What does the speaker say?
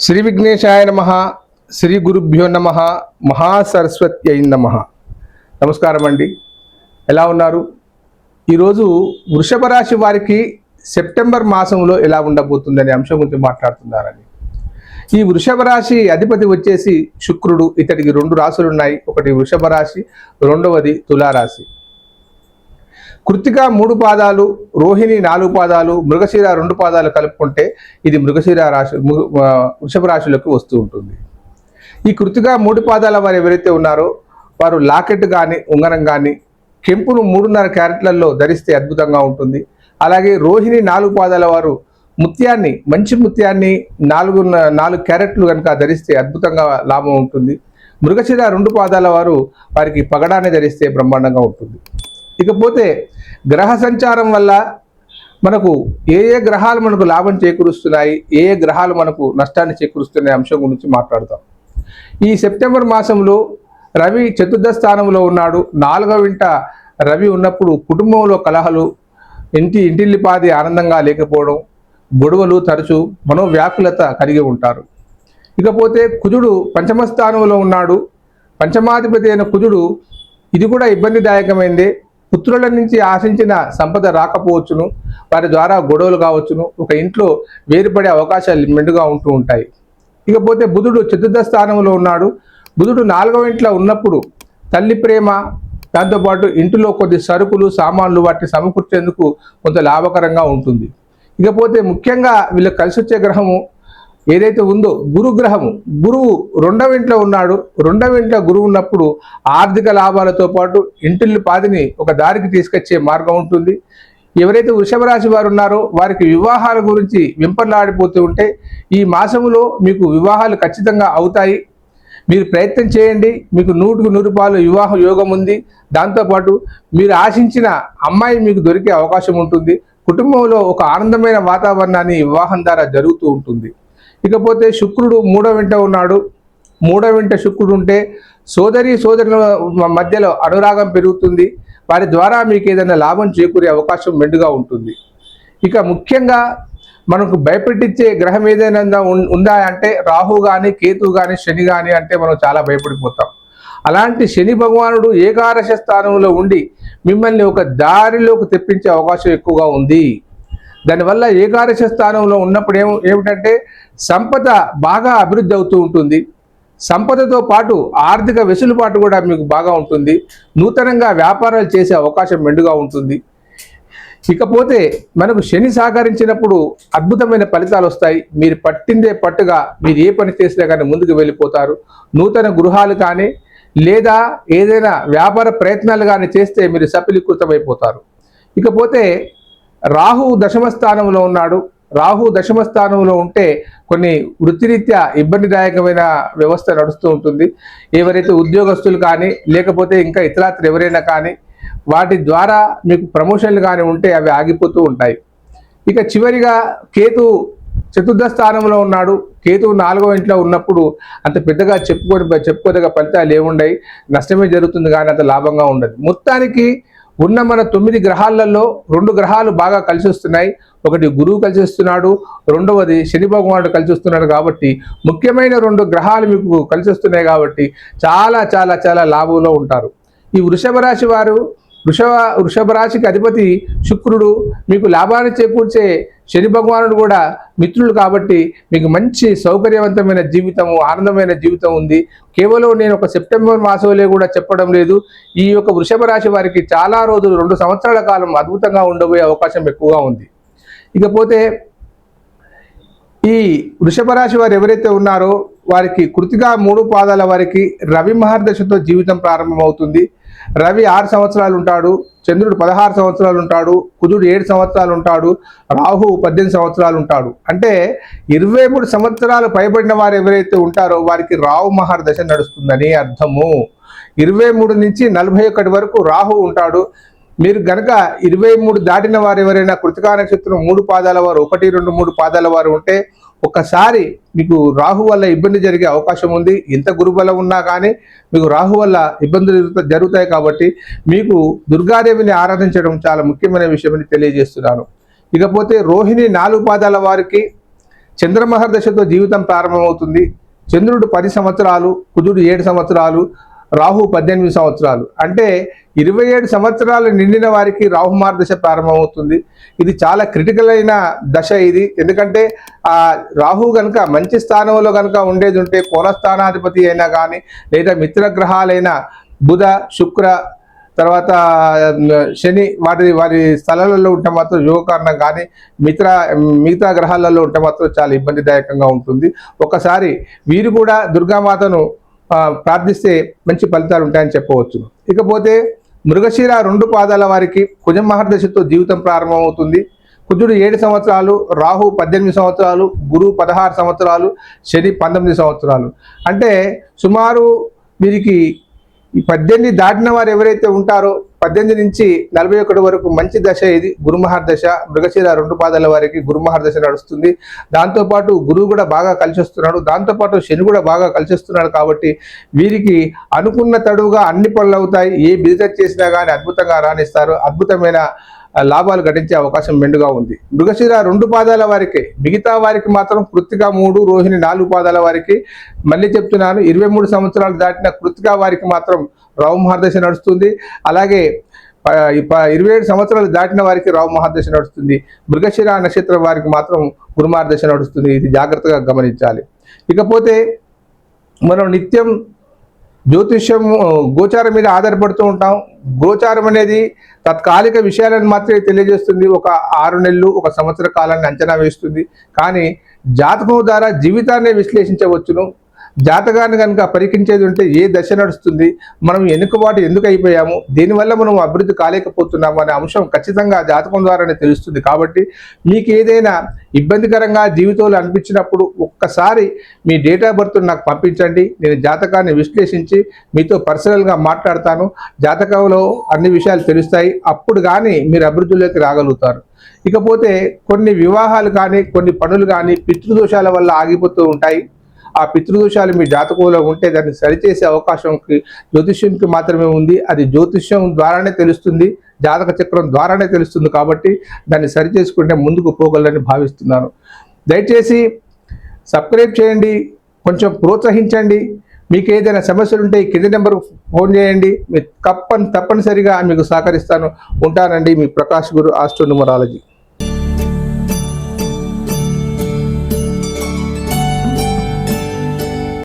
శ్రీ విఘ్నేశాయ నమ శ్రీ గురుభ్యో నమ మహాసరస్వతి అయిన నమ. నమస్కారం అండి. ఎలా ఉన్నారు? ఈరోజు వృషభ రాశి వారికి సెప్టెంబర్ మాసంలో ఎలా ఉండబోతుందనే అంశం గురించి మాట్లాడుతున్నారని ఈ వృషభ రాశి అధిపతి వచ్చేసి శుక్రుడు. ఇతడికి రెండు రాశులు ఉన్నాయి ఒకటి వృషభ రాశి రెండవది తులారాశి. కృతిక మూడు పాదాలు రోహిణి నాలుగు పాదాలు మృగశీర రెండు పాదాలు కలుపుకుంటే ఇది మృగశీర రాశి వృషభ రాశిలోకి వస్తూ ఉంటుంది. ఈ కృతిక మూడు పాదాల వారు ఎవరైతే ఉన్నారో వారు లాకెట్ కానీ ఉంగరం కానీ కెంపును మూడున్నర క్యారెట్లలో ధరిస్తే అద్భుతంగా ఉంటుంది. అలాగే రోహిణి నాలుగు పాదాల వారు ముత్యాన్ని మంచి ముత్యాన్ని నాలుగు నాలుగు క్యారెట్లు కనుక ధరిస్తే అద్భుతంగా లాభం ఉంటుంది. మృగశిర రెండు పాదాల వారు వారికి పగడాన్ని ధరిస్తే బ్రహ్మాండంగా ఉంటుంది. ఇకపోతే గ్రహ సంచారం వల్ల మనకు ఏ ఏ గ్రహాలు మనకు లాభం చేకూరుస్తున్నాయి ఏ ఏ గ్రహాలు మనకు నష్టాన్ని చేకూరుస్తున్నాయి అంశం గురించి మాట్లాడతాం. ఈ సెప్టెంబర్ మాసంలో రవి చతుర్థ స్థానంలో ఉన్నాడు. నాలుగవ ఇంట రవి ఉన్నప్పుడు కుటుంబంలో కలహాలు ఇంటి ఇంటిల్లిపాది ఆనందంగా లేకపోవడం గొడవలు తరచు మనోవ్యాకులత కలిగి ఉంటారు. ఇకపోతే కుజుడు పంచమ స్థానంలో ఉన్నాడు. పంచమాధిపతి అయిన కుజుడు ఇది కూడా ఇబ్బందిదాయకమైందే. పుత్రుల నుంచి ఆశించిన సంపద రాకపోవచ్చును వారి ద్వారా గొడవలు కావచ్చును ఒక ఇంట్లో వేరుపడే అవకాశాలు మెండుగా ఉంటూ ఉంటాయి. ఇకపోతే బుధుడు చతుర్థ స్థానంలో ఉన్నాడు. బుధుడు నాలుగవ ఇంట్లో ఉన్నప్పుడు తల్లి ప్రేమ దాంతోపాటు ఇంటిలో కొద్ది సరుకులు సామాన్లు వాటిని సమకూర్చేందుకు కొంత లాభకరంగా ఉంటుంది. ఇకపోతే ముఖ్యంగా వీళ్ళకి కలిసి వచ్చే గ్రహము ఏదైతే ఉందో గురు గ్రహము గురువు రెండవ ఇంట్లో ఉన్నాడు రెండవ ఇంట్లో గురువు ఉన్నప్పుడు ఆర్థిక లాభాలతో పాటు ఇంటిల్లి పాదిని ఒక దారికి తీసుకొచ్చే మార్గం ఉంటుంది. ఎవరైతే వృషభ రాశి వారు ఉన్నారో వారికి వివాహాల గురించి వింపర్లాడిపోతూ ఉంటే ఈ మాసములో మీకు వివాహాలు ఖచ్చితంగా అవుతాయి. మీరు ప్రయత్నం చేయండి. మీకు నూటుకు నూరు రూపాయలు వివాహ యోగం ఉంది. దాంతోపాటు మీరు ఆశించిన అమ్మాయి మీకు దొరికే అవకాశం ఉంటుంది. కుటుంబంలో ఒక ఆనందమైన వాతావరణాన్ని వివాహం ద్వారా జరుగుతూ ఉంటుంది. ఇకపోతే శుక్రుడు మూడో వెంట ఉన్నాడు. మూడో వెంట శుక్రుడు ఉంటే సోదరి సోదరుల మధ్యలో అనురాగం పెరుగుతుంది. వారి ద్వారా మీకు ఏదైనా లాభం చేకూరే అవకాశం మెండుగా ఉంటుంది. ఇక ముఖ్యంగా మనకు భయపెట్టించే గ్రహం ఏదైనా ఉందా అంటే రాహు కానీ కేతు కానీ శని కానీ అంటే మనం చాలా భయపడిపోతాం. అలాంటి శని భగవానుడు ఏకాదశ స్థానంలో ఉండి మిమ్మల్ని ఒక దారిలోకి తెప్పించే అవకాశం ఎక్కువగా ఉంది. దానివల్ల ఏకాదశ స్థానంలో ఉన్నప్పుడు ఏం ఏమిటంటే సంపద బాగా అభివృద్ధి అవుతూ ఉంటుంది. సంపదతో పాటు ఆర్థిక వెసులుబాటు కూడా మీకు బాగా ఉంటుంది. నూతనంగా వ్యాపారాలు చేసే అవకాశం మెండుగా ఉంటుంది. ఇకపోతే మనకు శని సహకరించినప్పుడు అద్భుతమైన ఫలితాలు వస్తాయి. మీరు పట్టిందే పట్టుగా మీరు ఏ పని చేసినా కానీ ముందుకు వెళ్ళిపోతారు. నూతన గృహాలు కానీ లేదా ఏదైనా వ్యాపార ప్రయత్నాలు కానీ చేస్తే మీరు సఫలీకృతమైపోతారు. ఇకపోతే రాహు దశమ స్థానంలో ఉన్నాడు. రాహు దశమ స్థానంలో ఉంటే కొన్ని వృత్తిరీత్యా ఇబ్బందిదాయకమైన వ్యవస్థ నడుస్తూ ఉంటుంది. ఎవరైతే ఉద్యోగస్తులు కానీ లేకపోతే ఇంకా ఇతరాత్రులు ఎవరైనా కానీ వాటి ద్వారా మీకు ప్రమోషన్లు కానీ ఉంటే అవి ఆగిపోతూ ఉంటాయి. ఇక చివరిగా కేతు చతుర్థ స్థానంలో ఉన్నాడు. కేతు నాలుగో ఇంట్లో ఉన్నప్పుడు అంత పెద్దగా చెప్పుకొని చెప్పుకోదగ్గ ఫలితాలు ఏముండయి. నష్టమే జరుగుతుంది కానీ అంత లాభంగా ఉండదు. మొత్తానికి ఉన్న మన తొమ్మిది గ్రహాలలో రెండు గ్రహాలు బాగా కలిసి వస్తున్నాయి. ఒకటి గురువు కలిసి వస్తున్నాడు రెండవది శని భగవానుడు కలిసి వస్తున్నాడు కాబట్టి ముఖ్యమైన రెండు గ్రహాలు మీకు కలిసి వస్తున్నాయి కాబట్టి చాలా చాలా చాలా లాభంలో ఉంటారు. ఈ వృషభ రాశి వారు వృషభ వృషభ రాశికి అధిపతి శుక్రుడు మీకు లాభాన్ని చేకూర్చే శని భగవానుడు కూడా మిత్రులు కాబట్టి మీకు మంచి సౌకర్యవంతమైన జీవితము ఆనందమైన జీవితం ఉంది. కేవలం నేను ఒక సెప్టెంబర్ మాసంలో కూడా చెప్పడం లేదు. ఈ యొక్క వృషభ రాశి వారికి చాలా రోజులు రెండు సంవత్సరాల కాలం అద్భుతంగా ఉండబోయే అవకాశం ఎక్కువగా ఉంది. ఇకపోతే ఈ వృషభ రాశి వారు ఎవరైతే ఉన్నారో వారికి కృతిగా మూడు పాదాల వారికి రవి మహర్దశతో జీవితం ప్రారంభమవుతుంది. రవి ఆరు సంవత్సరాలు ఉంటాడు చంద్రుడు పదహారు సంవత్సరాలు ఉంటాడు కుజుడు ఏడు సంవత్సరాలు ఉంటాడు రాహు పద్దెనిమిది సంవత్సరాలు ఉంటాడు. అంటే ఇరవై మూడు సంవత్సరాలు పైబడిన వారు ఎవరైతే ఉంటారో వారికి రాహు మహర్దశ నడుస్తుందని అర్థము. ఇరవై మూడు నుంచి నలభై ఒకటి వరకు రాహు ఉంటాడు మీరు గనక ఇరవై మూడు దాటిన వారు ఎవరైనా కృతికా నక్షత్రం మూడు పాదాల వారు ఒకటి రెండు మూడు పాదాల వారు ఉంటే ఒకసారి మీకు రాహు వల్ల ఇబ్బంది జరిగే అవకాశం ఉంది. ఇంత గురుబలం ఉన్నా కానీ మీకు రాహు వల్ల ఇబ్బందులు జరుగుతాయి కాబట్టి మీకు దుర్గాదేవిని ఆరాధించడం చాలా ముఖ్యమైన విషయమని తెలియజేస్తున్నాను. ఇకపోతే రోహిణి నాలుగు పాదాల వారికి చంద్రమహర్దశతో జీవితం ప్రారంభమవుతుంది. చంద్రుడు పది సంవత్సరాలు కుజుడు ఏడు సంవత్సరాలు రాహు పద్దెనిమిది సంవత్సరాలు. అంటే ఇరవై ఏడు సంవత్సరాలు నిండిన వారికి రాహుమార్ మార్గదశ ప్రారంభమవుతుంది. ఇది చాలా క్రిటికల్ అయిన దశ ఇది. ఎందుకంటే ఆ రాహు కనుక మంచి స్థానంలో కనుక ఉండేది ఉంటే కోణస్థానాధిపతి అయినా కానీ లేదా మిత్రగ్రహాలైన బుధ శుక్ర తర్వాత శని వాటి వారి స్థలాలలో ఉంటే మాత్రం యోగకారణం కానీ మిత్ర మిగతా గ్రహాలలో ఉంటే మాత్రం చాలా ఇబ్బందిదాయకంగా ఉంటుంది. ఒకసారి వీరు కూడా దుర్గామాతను ప్రార్థిస్తే మంచి ఫలితాలు ఉంటాయని చెప్పవచ్చు. ఇకపోతే మృగశీల రెండు పాదాల వారికి కుజ మహర్దశతో జీవితం ప్రారంభమవుతుంది. కుజుడు ఏడు సంవత్సరాలు రాహు పద్దెనిమిది సంవత్సరాలు గురువు పదహారు సంవత్సరాలు శని పంతొమ్మిది సంవత్సరాలు. అంటే సుమారు వీరికి ఈ పద్దెనిమిది దాటిన వారు ఎవరైతే ఉంటారో పద్దెనిమిది నుంచి నలభై ఒకటి వరకు మంచి దశ ఇది. గురుమహర్ దశ మృగశిర రెండు పాదాల వారికి గురుమహర్ దశ నడుస్తుంది. దాంతోపాటు గురువు కూడా బాగా కలిసి వస్తున్నాడు. దాంతోపాటు శని కూడా బాగా కలిసి వస్తున్నాడు కాబట్టి వీరికి అనుకున్న తడువుగా అన్ని పనులు అవుతాయి. ఏ బిజినెస్ చేసినా కానీ అద్భుతంగా రాణిస్తారు. అద్భుతమైన లాభాలు గడించే అవకాశం మెండుగా ఉంది. మృగశిర రెండు పాదాల వారికి మిగతా వారికి మాత్రం కృత్తిక మూడు రోహిణి నాలుగు పాదాల వారికి. మళ్ళీ చెప్తున్నాను ఇరవై మూడు సంవత్సరాలు దాటిన కృత్తిక వారికి మాత్రం రావు మహర్దశ నడుస్తుంది. అలాగే ఇరవై ఏడు సంవత్సరాలు దాటిన వారికి రావు మహాదశ నడుస్తుంది. మృగశిర నక్షత్రం వారికి మాత్రం గురుమార్దశ నడుస్తుంది. ఇది జాగ్రత్తగా గమనించాలి. ఇకపోతే మనం నిత్యం జ్యోతిష్యం గోచారం మీద ఆధారపడుతూ ఉంటాం. గోచారం అనేది తత్కాలిక విషయాలను మాత్రమే తెలియజేస్తుంది. ఒక ఆరు నెలలు ఒక సంవత్సర కాలాన్ని అంచనా వేస్తుంది. కానీ జాతకం ద్వారా జీవితాన్ని విశ్లేషించవచ్చును. జాతకాన్ని కనుక పరికించేది ఉంటే ఏ దశ నడుస్తుంది? మనం వెనుకబాటు ఎందుకు అయిపోయాము? దీనివల్ల మనం అభివృద్ధి కాలేకపోతున్నాము అనే అంశం ఖచ్చితంగా జాతకం ద్వారానే తెలుస్తుంది. కాబట్టి మీకు ఏదైనా ఇబ్బందికరంగా జీవితంలో అనిపించినప్పుడు ఒక్కసారి మీ డేట్ ఆఫ్ బర్త్ నాకు పంపించండి. నేను జాతకాన్ని విశ్లేషించి మీతో పర్సనల్గా మాట్లాడతాను. జాతకంలో అన్ని విషయాలు తెలుస్తాయి. అప్పుడు కానీ మీరు అభివృద్ధిలోకి రాగలుగుతారు. ఇకపోతే కొన్ని వివాహాలు కానీ కొన్ని పనులు కానీ పితృదోషాల వల్ల ఆగిపోతూ ఉంటాయి. ఆ పితృదోషాలు మీ జాతకంలో ఉంటే దాన్ని సరిచేసే అవకాశంకి జ్యోతిష్యంకి మాత్రమే ఉంది. అది జ్యోతిష్యం ద్వారానే తెలుస్తుంది. జాతక చక్రం ద్వారానే తెలుస్తుంది కాబట్టి దాన్ని సరి చేసుకుంటే ముందుకు పోగలని భావిస్తున్నాను. దయచేసి సబ్స్క్రైబ్ చేయండి. కొంచెం ప్రోత్సహించండి. మీకు ఏదైనా సమస్యలు ఉంటే ఈ కింది నెంబర్ ఫోన్ చేయండి. మీ తప్పని తప్పనిసరిగా మీకు సహకరిస్తాను. ఉంటానండి మీ ప్రకాష్ గురు ఆస్ట్రో న్యూమరాలజీ